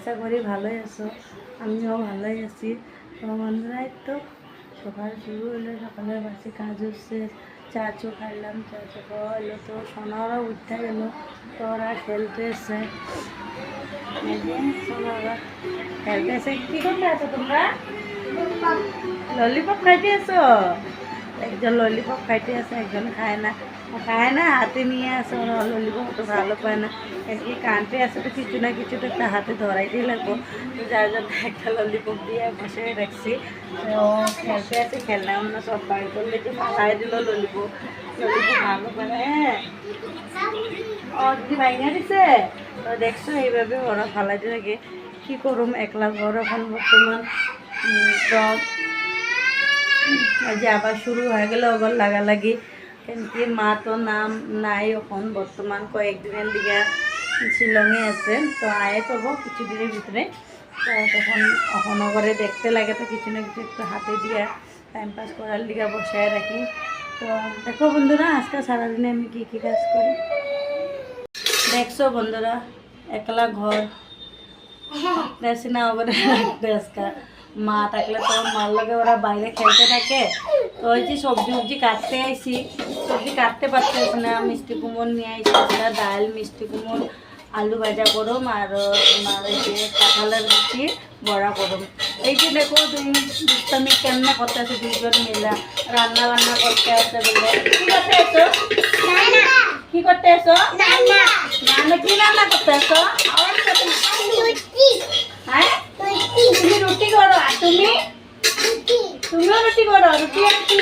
আশা করি ভালোই আছো। আমিও ভালোই আছি। তো বন্ধুরা তো সকাল শুরু হলো, সকালে বাসে কাজ হচ্ছে, চা চো খাইলাম, চা চো খাওয়া হলো তো, সোনারা উঠতে গেলো, তো ওরা খেলতে এসছে সোনারা খেলতে এসে কি করতে আছো তোমরা? ললিপপ খাইতে আছো? একজন ললিপপ খাইতে আছে, একজন খায় না। খায় না হাতে নিয়ে আসে ওরা ললিপপ তো ভালো পায় না। কি কানতে আছে তো কিছু না কিছু তো একটা হাতে ধরাইতেই লাগবো। তো যার জন্য একটা ললিপপ দিয়ে বসে রাখছি। ও খেলতে আছে খেলনা অন্য সব বাড়ি করলে যে ফালাই দিল ললিপপ ভালো পায় না হ্যাঁ। ও, দিদি ভাইঙা দিছে? তো দেখছ, এইভাবে ওরা ফালাইতে থাকে কি করুম, একলা ঘর এখন বর্তমান। তো আজ আবার শুরু হয়ে গেল ওগুলো লাগালাগি। কিন্তু মা তো নাম নাই এখন বর্তমান কয়েকদিনের দিকে শিলংয়ে আছে, তো আয়ে পাবো কিছুদিনের ভিতরে তো তখন এখন করে দেখতে লাগে তো কিছু না কিছু একটু হাতে দিয়ে টাইম পাস করার দিকে বসায় রাখি তো দেখো বন্ধুরা, আজকে সারাদিনে আমি কী কী কাজ করি? দেখছ বন্ধুরা, একলা ঘর না ওখানে আজকে মা থাকলে তো মার লগে ওরা বাইরে খেলতে থাকে। তো ওই যে সবজি উবজি কাটতে আইছি। সবজি কাটতে পারতেছি না মিষ্টি কুমড় নিয়ে আইছি আমরা ডাল মিষ্টি কুমড় আলু ভাজা করুম আর তোমার এই যে কাঁঠালের রুটি বড়া করুম এই যে দেখো দুষ্টামি কেমনে করতে আছে দুইজন মিলা। রান্না বান্না করতে আছে বলে। কি করতে আছো? কি করতে আছো? রান্না। কি রান্না করতে করতে হ্যাঁ তুমি রুটি করো আর তুমি তুমিও রুটি করো রুটি আর কি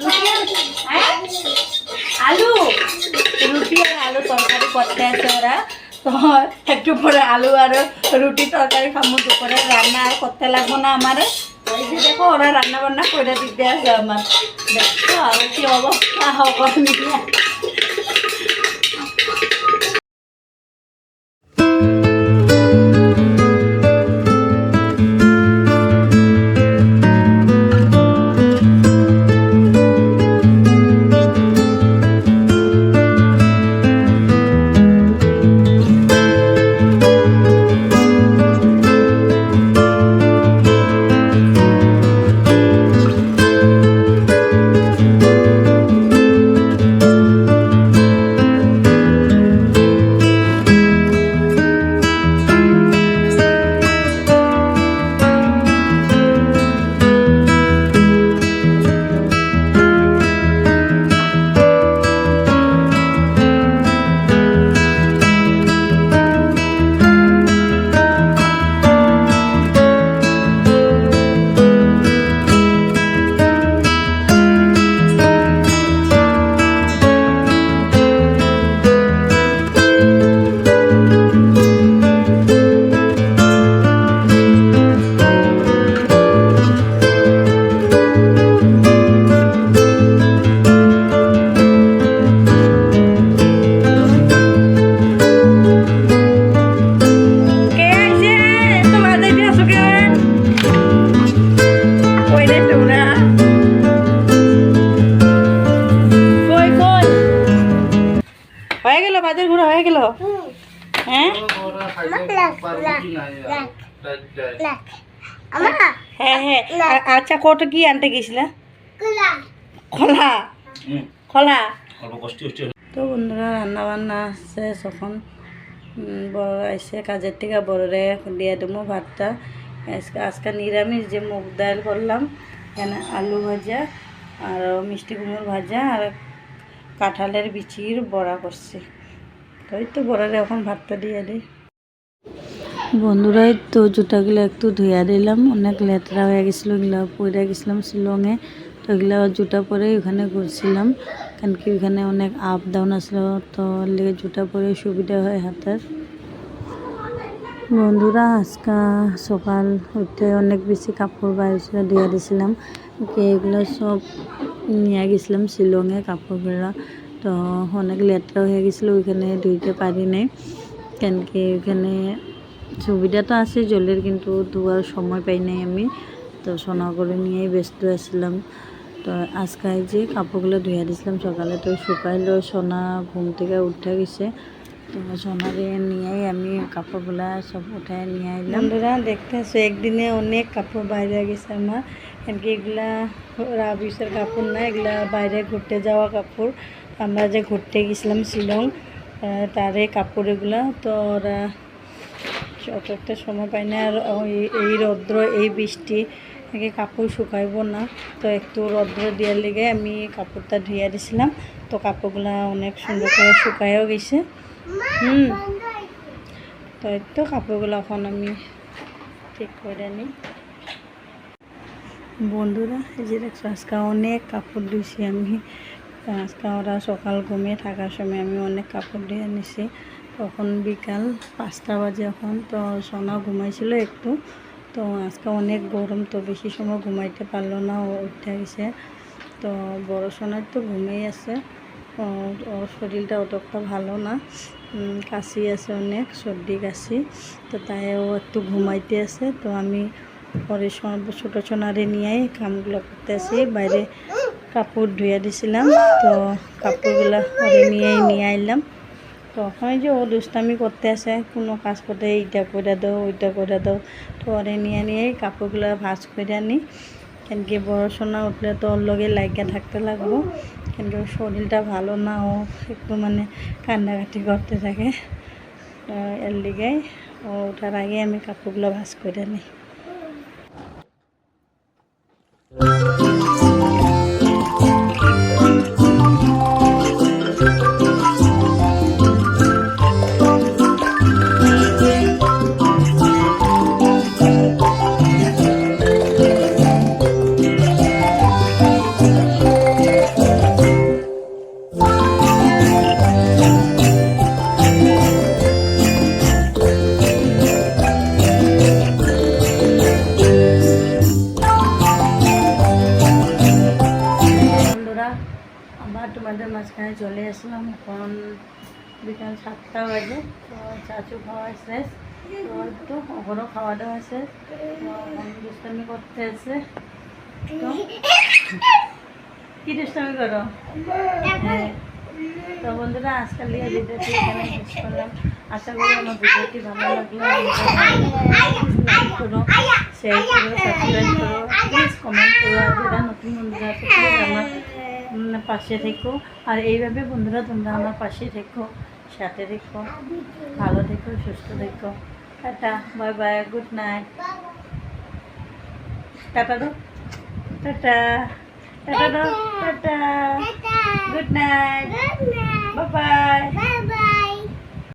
রুটি আর হ্যাঁ আলু রুটি আর আলু তরকারি করতে আছে ওরা তো একটু পরে আলু আর রুটি তরকারি খামো দুপুরে রান্না আর করতে লাগবো না আমার দেখো ওরা রান্না বান্না করে দিতে আছে আমার দেখো আর কি অবস্থা হবার হ্যাঁ হ্যাঁ আচ্ছা কত কি আনতে গেছিলা? খোলা খোলা তো বন্ধুরা রান্না বান্না এখন উম, বড় আইসে কাজের থেকে বড়রে দিয়ে দেবো ভাতটা। আজকে আজকে নিরামিষ যে মুগ ডাল করলাম এখানে আলু ভাজা আর মিষ্টি কুমড় ভাজা আর কাঁঠালের বিচির বড়া করছি। তো এই তো বড়ারে এখন ভাতটা দিয়ে দিই। বন্ধুরাই তো জুতাগুলো একটু ধুইয়া দিলাম। অনেক লেতরা হয়ে গেছিল, এগুলো পরে গেছিলাম শিলংয়ে। তো এগুলো জুতা পরে ওখানে ঘুরছিলাম। কারণ কি ওখানে অনেক আপ ডাউন আসলো, তো লেগে জুতা পরে সুবিধা হয় হাতের। বন্ধুরা, আজকা সকাল উঠে অনেক বেশি কাপড় বাইরে ছিল ধুয়ে দিয়েছিলাম এগুলো সব নিয়ে গেছিলাম শিলংয়ে কাপড়গুলো তো অনেক লেতরা হয়ে গেছিল, ওইখানে ধুইতে পারি নাই। কেন কি ওইখানে সুবিধা তো আছে জলের, কিন্তু ধোয়ার সময় পাই নাই আমি। তো সোনা করে নিয়েই ব্যস্ত আছিলাম। তো আজকে যে কাপড়গুলো ধুয়ে দিয়েছিলাম, সকালে তো শুকাইলো, সোনা ঘুম থেকে উঠে গেছে। তো সোনারে নিয়েই আমি কাপড়গুলা সব উঠায় নিয়ে আইলাম। বন্ধুরা দেখতে আসো একদিনে অনেক কাপড় বাইরে গেছে আমার। এমনকি এগুলা রাবিসের কাপড় না, এগুলা বাইরে ঘুরতে যাওয়া কাপড়। আমরা যে ঘুরতে গেছিলাম শিলং তারে কাপড় এগুলা। তো ওরা অত একটা সময় পাই না, আর এই রৌদ্র, এই বৃষ্টি, একে কাপড় শুকাইব না। তো একটু রৌদ্র দেওয়ার লেগে আমি কাপড়টা ধুইয়া দিছিলাম। তো কাপড়গুলা অনেক সুন্দর করে শুকাইও গেছে। হুম। তো তো কাপড়গুলো এখন আমি ঠিক করে নিই। বন্ধুরা, এই যে দেখছ, আজকে অনেক কাপড় ধুইছি আমি। আজকে ওরা সকাল ঘুমিয়ে থাকার সময় আমি অনেক কাপড় ধুয়ে নিছি। তখন বিকাল পাঁচটা বাজে এখন, তো সোনা ঘুমাইছিল একটু। তো আজকে অনেক গরম, তো বেশি সময় ঘুমাইতে পারল না উঠে গেছে। তো বড় সোনার তো ঘুমিয়ে আছে। ওর শরীরটা অতটা ভালো না। কাশি আছে অনেক, সর্দি কাশি। তো তাই ও একটু ঘুমাইতে আছে। তো আমি পরে ছোটো সোনারে নিয়েই কামগুলো করতে আসি বাইরে কাপড় ধুয়ে দিছিলাম। তো কাপড়গুলো পরে নিয়েই নিয়ে আইলাম। তো ওখানে যে ও দুষ্টামি করতে আসে, কোনো কাজ করতে এইটা করে দাও, ওইটা করে দাও। তো ওরে নিয়ে নিয়েই কাপড়গুলো ভাজ করে আনি কেন কি পড়াশোনা উঠলে তো ওর লগে লাগিয়ে থাকতে লাগবো। কেন কি ওর শরীরটা ভালো না, ও একটু মানে কান্নাকাটি করতে থাকে। এর লিগে ও ওঠার আগে আমি কাপড়গুলো ভাজ করে নিই বিকাল সাতটা বাজে। তো চাচু খাওয়া শেষ। তো একটু ওপরও খাওয়া দাওয়া শেষ দুষ্টামি করতে তো কি দুষ্টামি করো? হ্যাঁ। তো বন্ধুরা আজকাল এই ভিডিওটি এখানে শেষ করলাম। আশা করি আমার ভিডিওটি ভালো লাগল। করো শেয়ার করো সাবস্ক্রাইব করো। প্লিজ কমেন্ট করো। যারা নতুন বন্ধুরা আছে আমার পাশে থেকো। আর এইভাবে বন্ধুরা তোমরা আমার পাশে থেকো। সাথে দেখো ভালো দেখো সুস্থ দেখো। Tata bye bye good night. Tata দো টাটা টাটা দো tata. Good night. Bye bye.